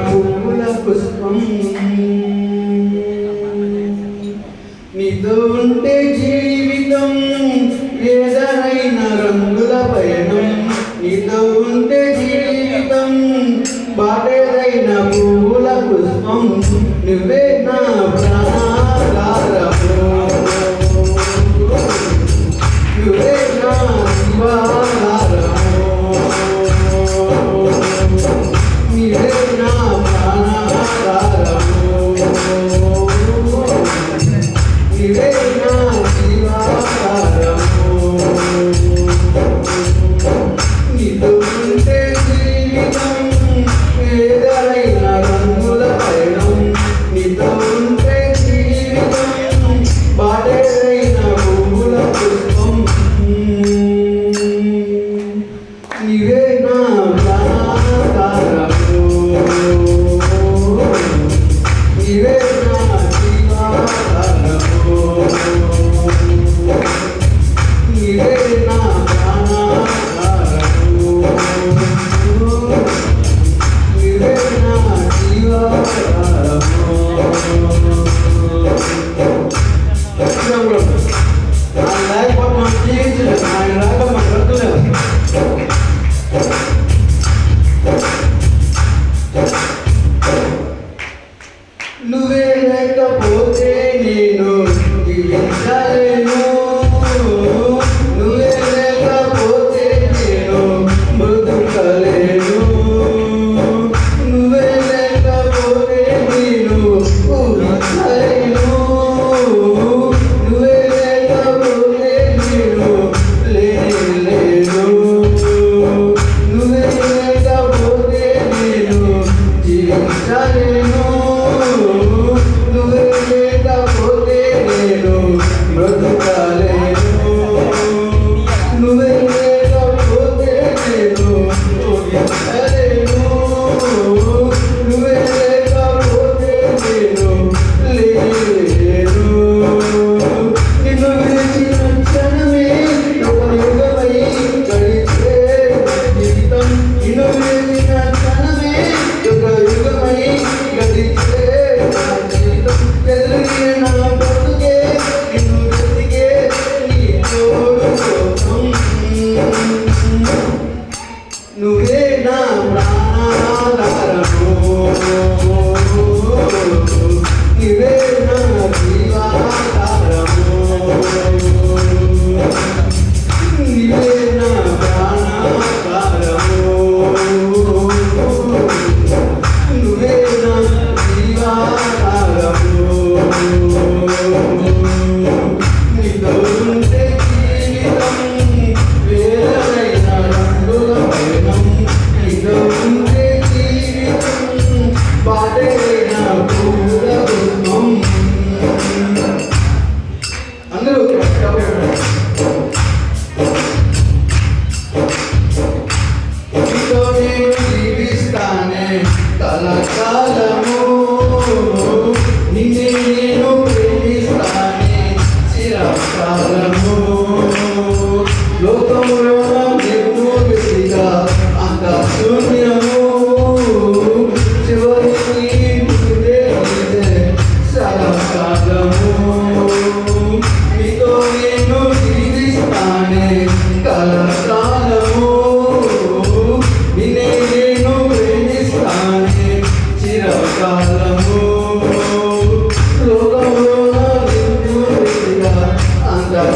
పూల పుష్పం నీతో ఉంటే జీవితం ఏదైన రంగుల పయనం. నీతో ఉంటే జీవితం బాటేదైన పూల పుష్పం. నువ్వే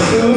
수